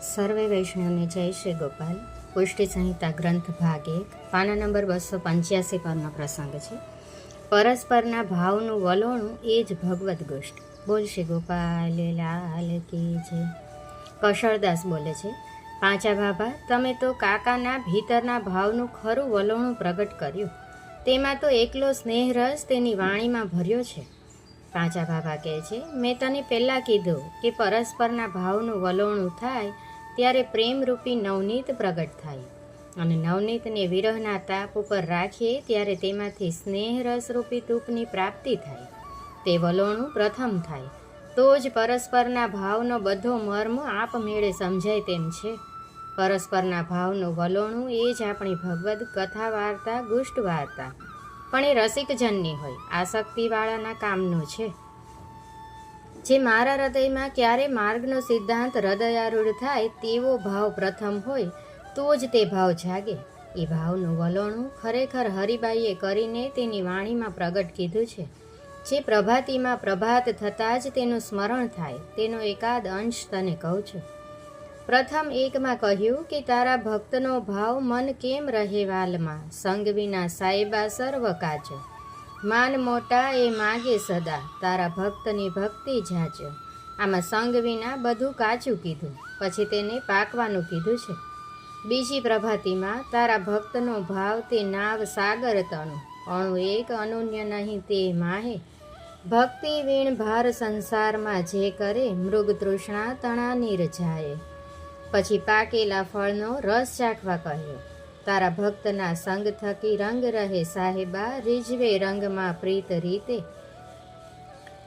સર્વે વૈષ્ણવને જય શ્રી ગોપાલ. પુષ્ટિ સંહિતા ગ્રંથ ભાગ એક, પાના નંબર બસો પંચ્યાસી પરનો પ્રસંગ છે. પરસ્પરના ભાવનું વલોણું એ જ ભગવદ્ ગોષ્ઠ. બોલ શ્રી ગોપાલ, લાલ કી છે કશળદાસ બોલે છે પાંચા બાબા, તમે તો કાકાના ભીતરના ભાવનું ખરું વલોણું પ્રગટ કર્યું. તેમાં તો એકલો સ્નેહરસ તેની વાણીમાં ભર્યો છે. પાંચા બાબા કહે છે, મેં તને પહેલાં કીધું કે પરસ્પરના ભાવનું વલોણું થાય ત્યારે પ્રેમરૂપી નવનીત પ્રગટ થાય. અને નવનીતને વિરહના તાપ ઉપર રાખીએ ત્યારે તેમાંથી સ્નેહ રસરૂપી તૂપની પ્રાપ્તિ થાય. તે વલોણું પ્રથમ થાય. તો જ પરસ્પરના ભાવનો બધો મર્મ આપમેળે સમજાય તેમ છે. પરસ્પરના ભાવનું વલોણું એ જ આપણી ભગવદ્ કથા વાર્તા ગુષ્ટ વાર્તા પણ એ રસિકજનની હોય. આસક્તિવાળાના કામનું છે. જે મારા હૃદયમાં ક્યારે માર્ગનો સિદ્ધાંત હૃદયારૂઢ થાય તેવો ભાવ પ્રથમ હોય, તો જ તે ભાવ જાગે. એ ભાવનું વલોણું ખરેખર હરિબાઈએ કરીને તેની વાણીમાં પ્રગટ કીધું છે. જે પ્રભાતિમાં પ્રભાત થતાં જ તેનું સ્મરણ થાય, તેનો એકાદ અંશ તને કહું છું. પ્રથમ એકમાં કહ્યું કે તારા ભક્તનો ભાવ મન કેમ રહે વાલમાં? સંગ વિના સાહેબા સર્વ કાચો. માન મોટા એ માગે સદા, તારા ભક્તની ભક્તિ જાજો. આમાં સંગ વિના બધું કાચું કીધું, પછી તેને પાકવાનું કીધું છે. બીજી પ્રભાતિમાં તારા ભક્તનો ભાવ તે નાવ સાગર તણું, અણુ એક અનન્ય નહીં તે માહે. ભક્તિ વીણ ભાર સંસારમાં જે કરે, મૃગ તૃષ્ણા તણા નીર જાય. પછી પાકેલા ફળનો રસ ચાખવા કહ્યો તારા ભક્તના સંગ થકી રંગ રહે સાહેબા, રીઝવે રંગમાં પ્રીત રીતે.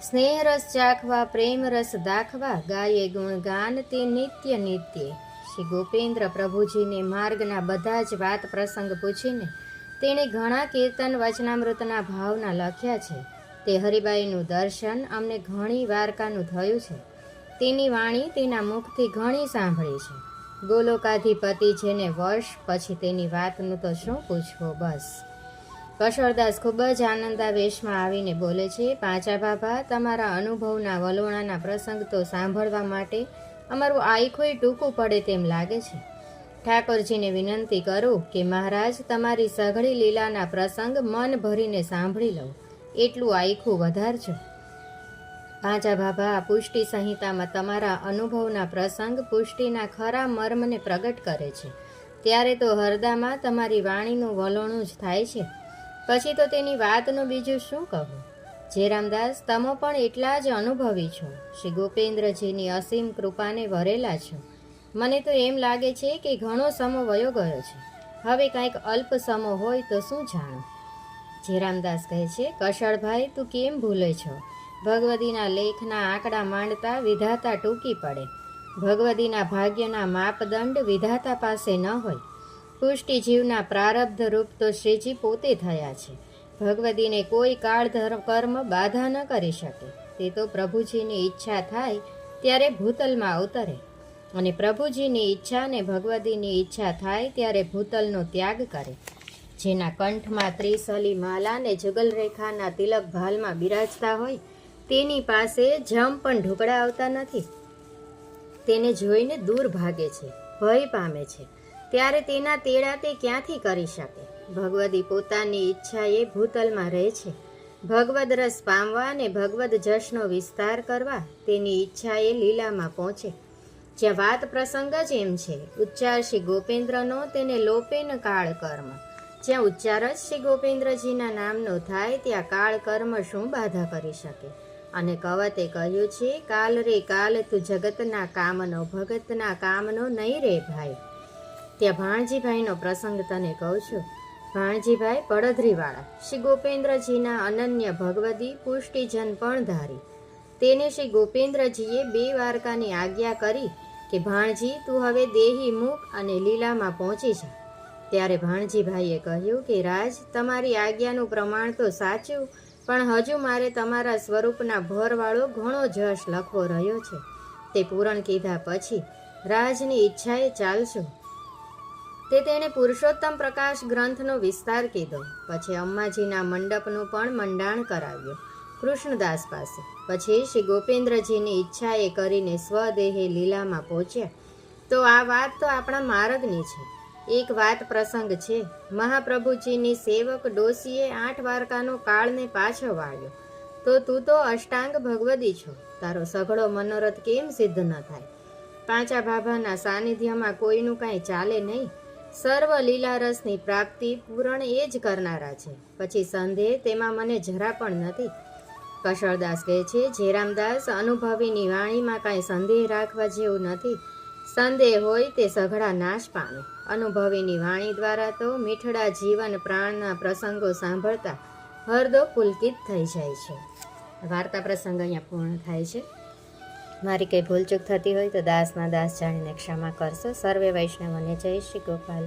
સ્નેહ રસ ચાખવા પ્રેમ રસ દાખવા, ગાયે ગુણગાન તે નિત્ય નિત્ય. શ્રી ગોપેન્દ્ર પ્રભુજીને માર્ગના બધા જ વાત પ્રસંગ પૂછીને તેણે ઘણા કીર્તન વચનામૃતના ભાવના લખ્યા છે. તે હરિબાઈનું દર્શન અમને ઘણી વારકાનું થયું છે. તેની વાણી તેના મુખથી ઘણી સાંભળી છે. ગોલોકાધિપતિ જેને વર્ષ પછી તેની વાતનું તો શું પૂછવો, બસ. કશોરદાસ ખૂબ જ આનંદાવેશમાં આવીને બોલે છે પાંચા બાબા તમારા અનુભવના વલોણાના પ્રસંગ તો સાંભળવા માટે અમારું આઈખોય ટૂંકું પડે તેમ લાગે છે. ઠાકોરજીને વિનંતી કરું કે મહારાજ, તમારી સઘળી લીલાના પ્રસંગ મન ભરીને સાંભળી લઉં એટલું આઈખું વધારજો. પાંચા ભાભા પુષ્ટિ સંહિતામાં તમારા અનુભવના પ્રસંગ પુષ્ટિના ખરા મર્મને પ્રગટ કરે છે. ત્યારે તો હરદામાં તમારી વાણીનું વલોણું જ થાય છે. પછી તો તેની વાતનું બીજું શું કહું? જે તમે પણ એટલા જ અનુભવી છો. શ્રી ગોપેન્દ્રજીની અસીમ કૃપાને વરેલા છો. મને તો એમ લાગે છે કે ઘણો સમો વયો ગયો છે. હવે કાંઈક અલ્પ સમો હોય તો શું જાણો? જે રામદાસ કહે છે, કશાળભાઈ, તું કેમ ભૂલે છો? ભગવદીના લેખના આંકડા માંડતા વિધાતા ટૂંકી પડે. ભગવદીના ભાગ્યના માપદંડ વિધાતા પાસે ન હોય. પુષ્ટિ જીવના પ્રારબ્ધ રૂપ તો શ્રીજી પોતે થયા છે. ભગવદીને કોઈ કાળ કર્મ બાધા ન કરી શકે. તે તો પ્રભુજીની ઈચ્છા થાય ત્યારે ભૂતલમાં અવતરે અને પ્રભુજીની ઈચ્છા અને ભગવદીની ઈચ્છા થાય ત્યારે ભૂતલનો ત્યાગ કરે. જેના કંઠમાં ત્રિસલી માલા ને જુગલરેખાના તિલક ભાલમાં બિરાજતા હોય તેની પાસે જમ પણ ઢોકળા આવતા નથી. તેને જોઈને દૂર ભાગે છે, ભય પામે છે. ત્યારે તેના તેડા તે ક્યાંથી કરી શકે? ભગવદી પોતાની ઈચ્છાએ ભૂતલમાં રહે છે. ભગવદ રસ પામવા અને ભગવદ જશનો વિસ્તાર કરવા તેની ઈચ્છાએ લીલામાં પહોંચે. જ્યાં વાત પ્રસંગ જ એમ છે, ઉચ્ચાર શ્રી ગોપેન્દ્રનો તેને લોપેન કાળ કર્મ. જ્યાં ઉચ્ચાર જ શ્રી ગોપેન્દ્રજીના નામનો થાય, ત્યાં કાળ કર્મ શું બાધા કરી શકે? અને કવતે કહ્યું છે, કાલ રે કાલ તું જગતના કામનો, ભગતના કામનો નહીં રે ભાઈ. ત્યાં ભાણજીભાઈનો પ્રસંગ તને કહું છું. ભાણજીભાઈ પડધરીવાળા, શ્રી ગોપેન્દ્રજીના અનન્ય ભગવદી પુષ્ટિજન પણ ધારી. તેને શ્રી ગોપેન્દ્રજીએ બે વારકાની આજ્ઞા કરી કે, ભાણજી, તું હવે દેહી મુખ અને લીલામાં પહોંચી જા. ત્યારે ભાણજીભાઈએ કહ્યું કે, રાજ, તમારી આજ્ઞાનું પ્રમાણ તો સાચું પણ હજુ મારે તમારા સ્વરૂપના ભરવાળો ઘણો જશ લખવો રહ્યો છે. તે પૂરણ કીધા પછી રાજની ઈચ્છાએ ચાલશું. તે તેણે પુરુષોત્તમ પ્રકાશ ગ્રંથનો વિસ્તાર કીધો. પછી અમ્માજીના મંડપનું પણ મંડાણ કરાવ્યું. કૃષ્ણદાસ પાસે. પછી શ્રી ગોપેન્દ્રજીની ઈચ્છાએ કરીને સ્વદેહે લીલામાં પહોંચ્યા. તો આ વાત તો આપણા માર્ગની છે. એક વાત પ્રસંગ છે. મહાપ્રભુજીની સેવક ડોસીએ આઠ વારકાનો કાળને પાછો વાળ્યો. તો તું તો અષ્ટાંગ ભગવદી છો. તારો સઘળો મનોરથ કેમ સિદ્ધ ન થાય? પાંચા બાબાના સાનિધ્યમાં કોઈનું કાંઈ ચાલે નહીં. સર્વ લીલારસની પ્રાપ્તિ પૂરણ એ જ કરનારા છે. પછી સંદેહ તેમાં મને જરા પણ નથી. કશળદાસ કહે છે જેરામદાસ અનુભવીની વાણીમાં કાંઈ સંદેહ રાખવા જેવું નથી. સંદેહ હોય તે સઘળા નાશ પામે. અનુભવીની વાણી દ્વારા તો મીઠડા જીવન પ્રાણના પ્રસંગો સાંભળતા હરદો પુલકિત થઈ જાય છે. વાર્તા પ્રસંગ અહીંયા પૂર્ણ થાય છે. મારી કંઈ ભૂલચૂક થતી હોય તો દાસના દાસ જાણીને ક્ષમા કરશો. સર્વે વૈષ્ણવને જય શ્રી ગોપાલ.